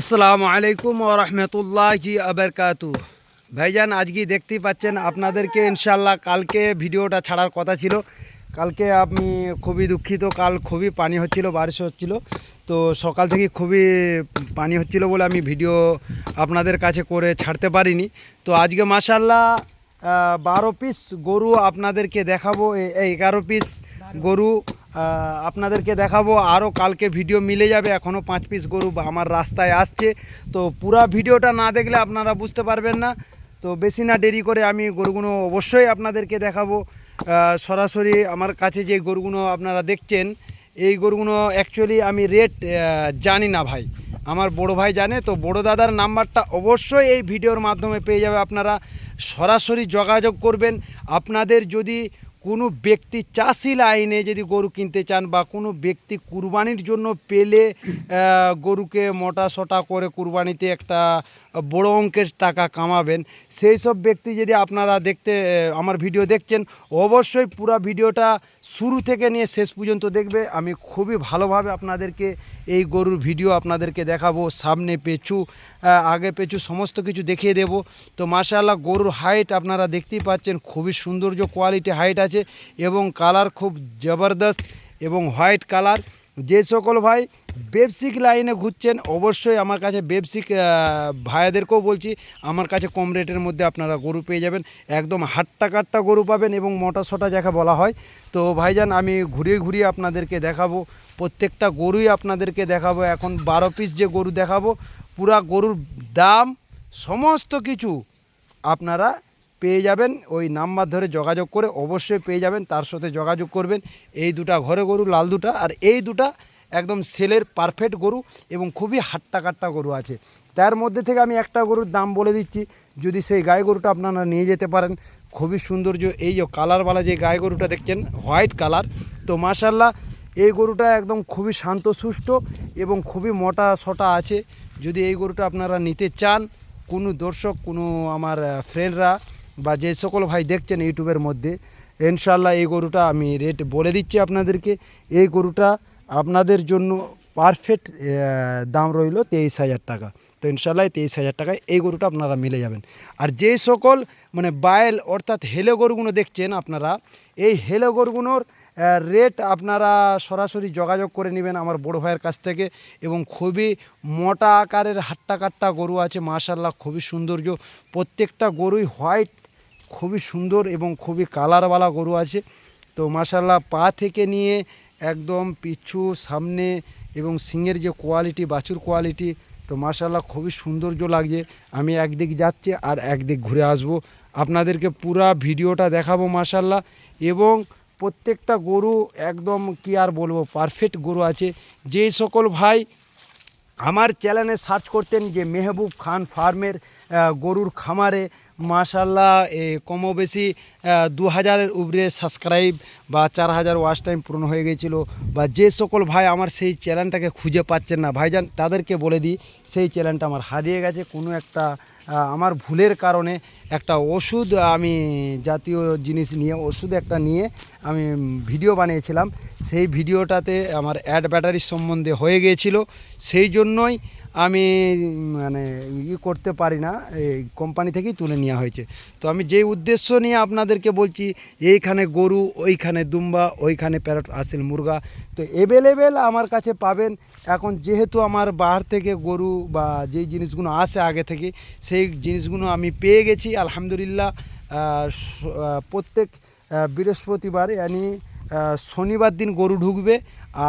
আসসালামু আলাইকুম ও রহমতুল্লাহি আবরকাতু ভাইজান, আজকে দেখতেই পাচ্ছেন আপনাদেরকে ইনশাল্লাহ কালকে ভিডিওটা ছাড়ার কথা ছিল। কালকে আমি খুবই দুঃখিত, কাল খুবই পানি হচ্ছিল, বারিশ হচ্ছিল। তো সকাল থেকে খুবই পানি হচ্ছিল বলে আমি ভিডিও আপনাদের কাছে করে ছাড়তে পারিনি। তো আজকে মাসাল্লাহ বারো পিস গরু আপনাদেরকে দেখাবো এই এগারো পিস গরু। আপনাদেরকে দেখাবো আরও কালকে ভিডিও মিলে যাবে এখনও পাঁচ পিস গরু আমার রাস্তায় আসছে। তো পুরা ভিডিওটা না দেখলে আপনারা বুঝতে পারবেন না। তো বেশি না দেরি করে আমি গরুগুলো অবশ্যই আপনাদেরকে দেখাবো। সরাসরি আমার কাছে যে গরুগুলো আপনারা দেখছেন, এই গরুগুলো অ্যাকচুয়ালি আমি রেট জানি না ভাই। আমার বড় ভাই জানে, তো বড় দাদার নাম্বারটা অবশ্যই এই ভিডিওর মাধ্যমে পেয়ে যাবে আপনারা। সরাসরি যোগাযোগ করবেন। আপনাদের যদি কোনো ব্যক্তি চাষি লাইনে যদি গরু কিনতে চান বা কোনো ব্যক্তি কুরবানির জন্য পেলে গরুকে মোটা সোটা করে কুরবানিতে একটা বড় অঙ্কের টাকা কামাবেন। সেই সব ব্যক্তি যদি আপনারা দেখতে আমার ভিডিও দেখছেন, অবশ্যই পুরো ভিডিওটা শুরু থেকে নিয়ে শেষ পর্যন্ত দেখবে। আমি খুবই ভালোভাবে আপনাদেরকে এই গরুর ভিডিও আপনাদেরকে দেখাবো, সামনে পেছু আগে পেছু সমস্ত কিছু দেখিয়ে দেব। তো মাশাআল্লাহ, গরুর হাইট আপনারা দেখতেই পাচ্ছেন, খুবই সৌন্দর্য কোয়ালিটি হাইট আছে। এবং কালার খুব জবরদস্ত এবং হোয়াইট কালার। যে সকল ভাই বেবসিক লাইনে ঘুরছেন, অবশ্যই আমার কাছে বেবসিক ভাইয়াদেরকেও বলছি, আমার কাছে কম রেটের মধ্যে আপনারা গরু পেয়ে যাবেন। একদম হাট্টা কাট্টা গরু পাবেন এবং মোটা সোটা যাকে বলা হয়। তো ভাইজান, আমি ঘুরিয়ে ঘুরিয়ে আপনাদেরকে দেখাবো, প্রত্যেকটা গরুই আপনাদেরকে দেখাবো। এখন বারো পিস যে গরু দেখাবো, পুরা গরুর দাম, সমস্ত কিছু আপনারা পেয়ে যাবেন। ওই নাম্বার ধরে যোগাযোগ করে অবশ্যই পেয়ে যাবেন। তার সাথে যোগাযোগ করবেন। এই দুটা ঘরে গরু, লাল দুটা। আর এই দুটা একদম সেলের পারফেক্ট গরু এবং খুবই হাট্টা কাট্টা গরু আছে। তার মধ্যে থেকে আমি একটা গরুর দাম বলে দিচ্ছি। যদি সেই গায়ে গরুটা আপনারা নিয়ে যেতে পারেন, খুবই সৌন্দর্য। এই যে কালারওয়ালা যে গায়ে গরুটা দেখছেন, হোয়াইট কালার। তো মাশাল্লাহ এই গরুটা একদম খুবই শান্তসুষ্ট এবং খুবই মোটা সটা আছে। যদি এই গরুটা আপনারা নিতে চান, কোনো দর্শক, কোনো আমার ফ্রেন্ডরা বা যে সকল ভাই দেখছেন ইউটিউবের মধ্যে ইনশাল্লাহ এই গরুটা আমি রেট বলে দিচ্ছি আপনাদেরকে। এই গরুটা আপনাদের জন্য পারফেক্ট দাম রইল তেইশ হাজার টাকা। তো ইনশাল্লাহ তেইশ হাজার টাকায় এই গরুটা আপনারা মিলে যাবেন। আর যে সকল মানে বায়েল অর্থাৎ হেলে গরুগুলো দেখছেন আপনারা, এই হেলে গরুগুলোর রেট আপনারা সরাসরি যোগাযোগ করে নেবেন আমার বড় ভাইয়ের কাছ থেকে। এবং খুবই মোটা আকারের হাট্টা কাট্টা গরু আছে মাশাল্লাহ খুবই সৌন্দর্য। প্রত্যেকটা গরুই হোয়াইট খুবই সুন্দর এবং খুবই কালারওয়ালা গরু আছে। তো মাশাল্লাহ পা থেকে নিয়ে একদম পিছু, সামনে এবং সিংয়ের যে কোয়ালিটি বাছুর কোয়ালিটি তো মাশাল্লাহ খুবই সৌন্দর্য লাগছে। আমি একদিক যাচ্ছি আর একদিক ঘুরে আসব। আপনাদেরকে পুরা ভিডিওটা দেখাবো মাশাল্লাহ এবং প্রত্যেকটা গরু একদম কি আর বলব পারফেক্ট গরু আছে। যেই সকল ভাই আমার চ্যানেলে সার্চ করতেন যে মেহবুব খান ফার্মের গরুর খামারে মাশাল্লাহ কমও বেশি দু হাজারের উপরে সাবস্ক্রাইব বা চার হাজার ওয়াচ টাইম পূরণ হয়ে গেছিল। বা যে সকল ভাই আমার সেই চ্যানেলটাকে খুঁজে পাচ্ছেন না, ভাইজান তাদেরকে বলে দিই, সেই চ্যানেলটা আমার হারিয়ে গেছে। কোনো একটা আমার ভুলের কারণে একটা ওষুধ আমি জাতীয় জিনিস নিয়ে, ওষুধ একটা নিয়ে আমি ভিডিও বানিয়েছিলাম। সেই ভিডিওটাতে আমার অ্যাড ব্যাটারির সম্বন্ধে হয়ে গিয়েছিল সেই জন্যই আমি মানে ই করতে পারি না এই কোম্পানি থেকেই তুলে নেওয়া হয়েছে। তো আমি যেই উদ্দেশ্য নিয়ে আপনাদেরকে বলছি এইখানে গরু ওইখানে দুম্বা ওইখানে প্যারট আসেল মুরগা তো অ্যাভেলেবেল আমার কাছে পাবেন। এখন যেহেতু আমার বাহার থেকে গরু বা যেই জিনিসগুলো আসে আগে থেকে সেই জিনিসগুলো আমি পেয়ে গেছি আলহামদুলিল্লাহ। প্রত্যেক বৃহস্পতিবার আহ, শনিবার দিন গরু ঢুকবে।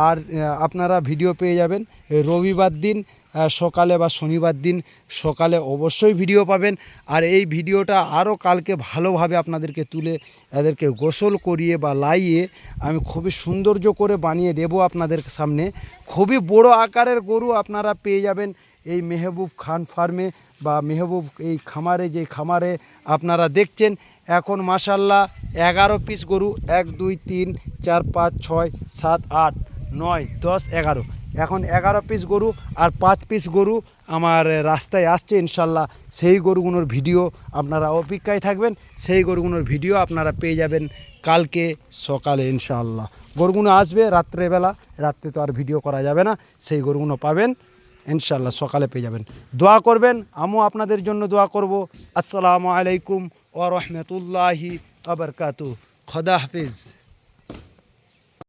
আর আপনারা ভিডিও পেয়ে যাবেন। রবিবার দিন সকালে বা শনিবার দিন সকালে অবশ্যই ভিডিও পাবেন। আর এই ভিডিওটা আরও কালকে ভালোভাবে আপনাদেরকে তুলে, এদেরকে গোসল করিয়ে বা লাইয়ে আমি খুবই সৌন্দর্য করে বানিয়ে দেব আপনাদের সামনে। খুবই বড় আকারের গরু আপনারা পেয়ে যাবেন এই মেহবুব খান ফার্মে বা মেহবুব এই খামারে, যে খামারে আপনারা দেখছেন। এখন মাসাল্লাহ এগারো পিস গরু, এক, দুই, তিন, চার, পাঁচ, ছয়, সাত, আট। নয়, দশ, এগারো। এখন এগারো পিস গরু আর পাঁচ পিস গরু আমার রাস্তায় আসছে ইনশাল্লাহ। সেই গরুগুলোর ভিডিও আপনারা অপেক্ষায় থাকবেন। সেই গরুগুলোর ভিডিও আপনারা পেয়ে যাবেন কালকে সকালে ইনশাল্লাহ। গরুগুলো আসবে রাত্রেবেলা, রাত্রে তো আর ভিডিও করা যাবে না। সেই গরুগুলো পাবেন, ইনশাল্লাহ সকালে পেয়ে যাবেন। দোয়া করবেন, আমিও আপনাদের জন্য দোয়া করব। আসসালামু আলাইকুম ও রহমতুল্লাহি আবরকাতু খদা হাফিজ।